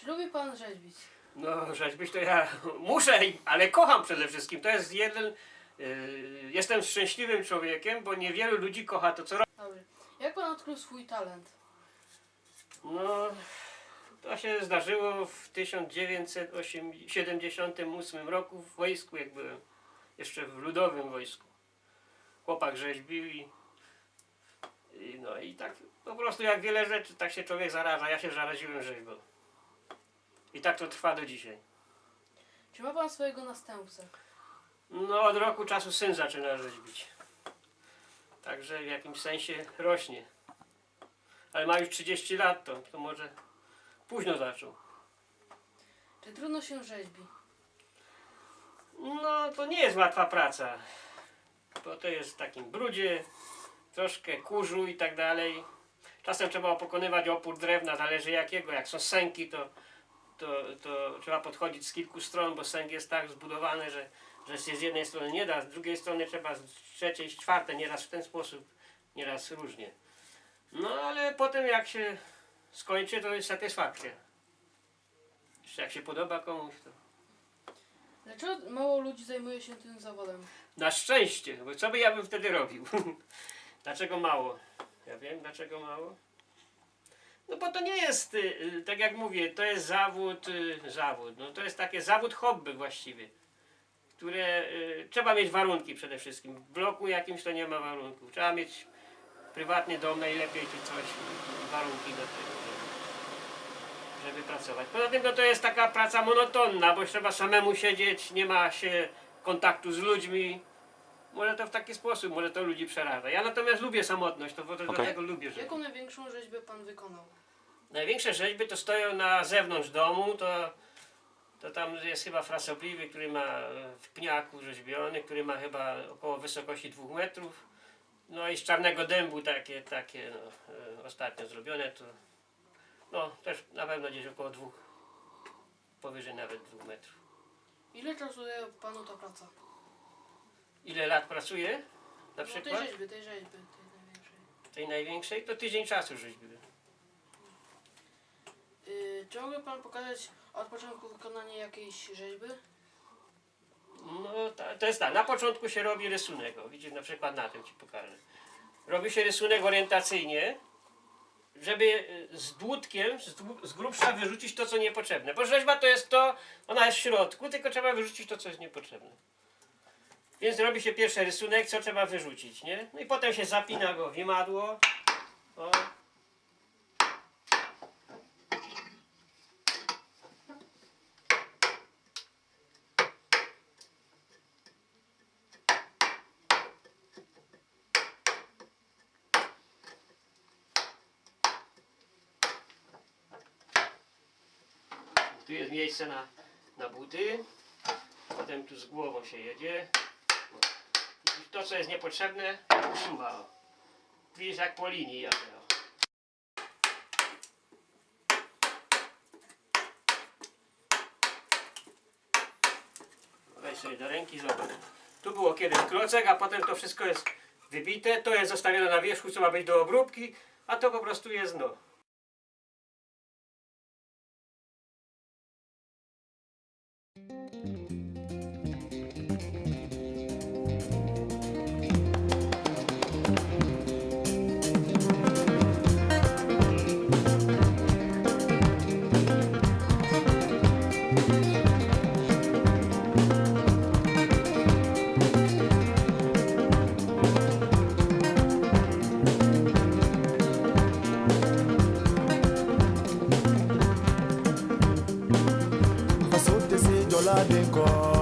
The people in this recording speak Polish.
Czy lubi pan rzeźbić? No, rzeźbić to ja muszę, ale kocham przede wszystkim. To jest jeden. Yy, jestem szczęśliwym człowiekiem, bo niewielu ludzi kocha to, co robi. Dobry. Jak pan odkrył swój talent? No, to się zdarzyło w 1978 roku w wojsku, jak byłem. Jeszcze w ludowym wojsku. Chłopak rzeźbił i, i no i tak po prostu jak wiele rzeczy, tak się człowiek zaraża. Ja się zaraziłem rzeźbą. I tak to trwa do dzisiaj. Czy ma pan swojego następcę? No od roku czasu syn zaczyna rzeźbić. Także w jakimś sensie rośnie. Ale ma już 30 lat, to, to może późno zaczął. Czy trudno się rzeźbi? No to nie jest łatwa praca. Bo to jest w takim brudzie, troszkę kurzu i tak dalej. Czasem trzeba pokonywać opór drewna, zależy jakiego. Jak są sęki, to, to, to trzeba podchodzić z kilku stron, bo sęk jest tak zbudowany, że, że się z jednej strony nie da, z drugiej strony trzeba z trzeciej, z czwartej, nieraz w ten sposób, nieraz różnie. No ale potem jak się skończy, to jest satysfakcja. Jeszcze jak się podoba komuś, to... Dlaczego mało ludzi zajmuje się tym zawodem? Na szczęście, bo co by ja bym wtedy robił? dlaczego mało? Ja wiem, dlaczego mało. No bo to nie jest, y, y, tak jak mówię, to jest zawód, y, zawód, no to jest takie zawód hobby właściwie, które trzeba mieć warunki przede wszystkim. W bloku jakimś to nie ma warunków. Trzeba mieć prywatny dom najlepiej czy coś, warunki do tego, żeby, żeby pracować. Poza tym no, to jest taka praca monotonna, bo trzeba samemu siedzieć, nie ma się kontaktu z ludźmi. Może to w taki sposób, może to ludzi przeraża. Ja natomiast lubię samotność, to okay. dlatego lubię rzeźbę. Jaką największą rzeźbę pan wykonał? Największe rzeźby to stoją na zewnątrz domu, to, to tam jest chyba frasobliwy, który ma w pniaku rzeźbiony, który ma chyba około wysokości dwóch metrów. No i z czarnego dębu takie, takie no, e, ostatnio zrobione, to no też na pewno gdzieś około dwóch, powyżej nawet dwóch metrów. Ile czasu daje panu ta praca? Ile lat pracuję? Na No, tej przykład rzeźby, tej rzeźby, tej największej. tej największej, to tydzień czasu rzeźbiłem. Yy, czy mógłby pan pokazać od początku wykonanie jakiejś rzeźby? No ta, to jest tak, na początku się robi rysunek, o, widzisz, na przykład na tym ci pokażę. Robi się rysunek orientacyjnie, żeby y, z dłutkiem, z, dłu- z grubsza wyrzucić to, co niepotrzebne. Bo rzeźba to jest to, ona jest w środku, tylko trzeba wyrzucić to, co jest niepotrzebne. Więc robi się pierwszy rysunek, co trzeba wyrzucić, nie? No i potem się zapina go w imadło. O. Tu jest miejsce na, na buty. Potem tu z głową się jedzie. To, co jest niepotrzebne, usuwa. Widzisz, jak po linii jadę. Weź do ręki, zobacz. Tu było kiedyś klocek, a potem to wszystko jest wybite. To jest zostawione na wierzchu, co ma być do obróbki, a to po prostu jest no. la décore.